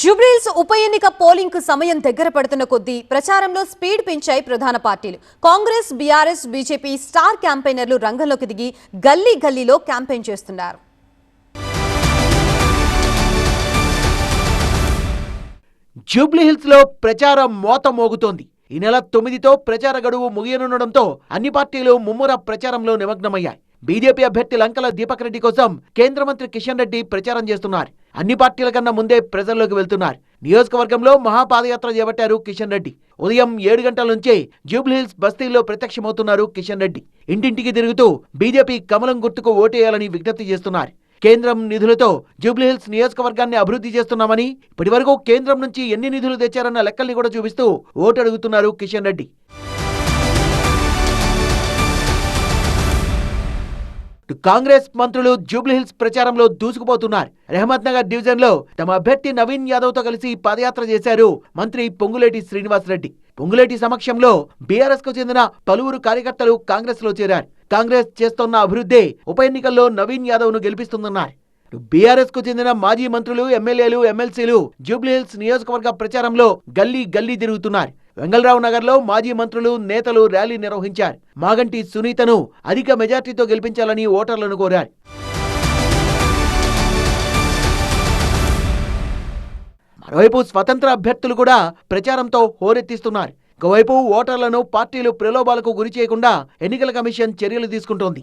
జూబ్లీహిల్స్ ఉప ఎన్నిక పోలింగ్కు సమయం దగ్గర పడుతున్న కొద్దీ ప్రచారంలో స్పీడ్ పెంచాయి ప్రధాన పార్టీలు. కాంగ్రెస్ బీఆర్ఎస్ బీజేపీ స్టార్ క్యాంపెయినర్లు రంగంలోకి దిగి గల్లీ గల్లీలో క్యాంపెయిన్ చేస్తున్నారు. జూబ్లీహిల్స్లో ప్రచారం మోత మోగుతోంది ఈ నెల తొమ్మిదితో ప్రచార గడువు ముగియనుండడంతో అన్ని పార్టీలు ముమ్మర ప్రచారంలో నిమగ్నమయ్యాయి. బీజేపీ అభ్యర్థి లంకల దీపక్ రెడ్డి కోసం కేంద్ర మంత్రి కిషన్ రెడ్డి ప్రచారం చేస్తున్నారు. అన్ని పార్టీల కన్నా ముందే ప్రజల్లోకి వెళ్తున్నారు. నియోజకవర్గంలో మహాపాదయాత్ర చేపట్టారు కిషన్ రెడ్డి. ఉదయం ఏడు గంటల నుంచే జూబ్లీహిల్స్ బస్తీల్లో ప్రత్యక్షమవుతున్నారు కిషన్ రెడ్డి. ఇంటింటికి తిరుగుతూ బీజేపీ కమలం గుర్తుకు ఓటేయాలని విజ్ఞప్తి చేస్తున్నారు. కేంద్రం నిధులతో జూబ్లీహిల్స్ నియోజకవర్గాన్ని అభివృద్ధి చేస్తున్నామని ఇప్పటివరకు కేంద్రం నుంచి ఎన్ని నిధులు తెచ్చారన్న లెక్కల్ని కూడా చూపిస్తూ ఓటు అడుగుతున్నారు కిషన్ రెడ్డి. కాంగ్రెస్ మంత్రులు జూబ్లీహిల్స్ ప్రచారంలో దూసుకుపోతున్నారు. రెహమత్ నగర్ డివిజన్లో తమ అభ్యర్థి నవీన్ యాదవ్తో కలిసి పాదయాత్ర చేశారు మంత్రి పొంగులేటి శ్రీనివాస్ రెడ్డి. పొంగులేటి సమక్షంలో బీఆర్ఎస్కు చెందిన పలువురు కార్యకర్తలు కాంగ్రెస్లో చేరారు. కాంగ్రెస్ చేస్తోన్న అభివృద్ధి ఉప ఎన్నికల్లో నవీన్ యాదవ్ను గెలిపిస్తుందన్నారు. బీఆర్ఎస్కు చెందిన మాజీ మంత్రులు ఎమ్మెల్యేలు ఎమ్మెల్సీలు జూబ్లీహిల్స్ నియోజకవర్గ ప్రచారంలో గల్లీ గల్లీ తిరుగుతున్నారు. వెంగళరావు నగర్లో మాజీ మంత్రులు నేతలు ర్యాలీ నిర్వహించారు. మాగంటి సునీతను అధిక మెజార్టీతో గెలిపించాలని ఓటర్లను కోరారు. మరోవైపు స్వతంత్ర అభ్యర్థులు కూడా ప్రచారంతో హోరెత్తిస్తున్నారు. ఒకవైపు ఓటర్లను పార్టీలు ప్రలోభాలకు గురి చేయకుండా ఎన్నికల కమిషన్ చర్యలు తీసుకుంటోంది.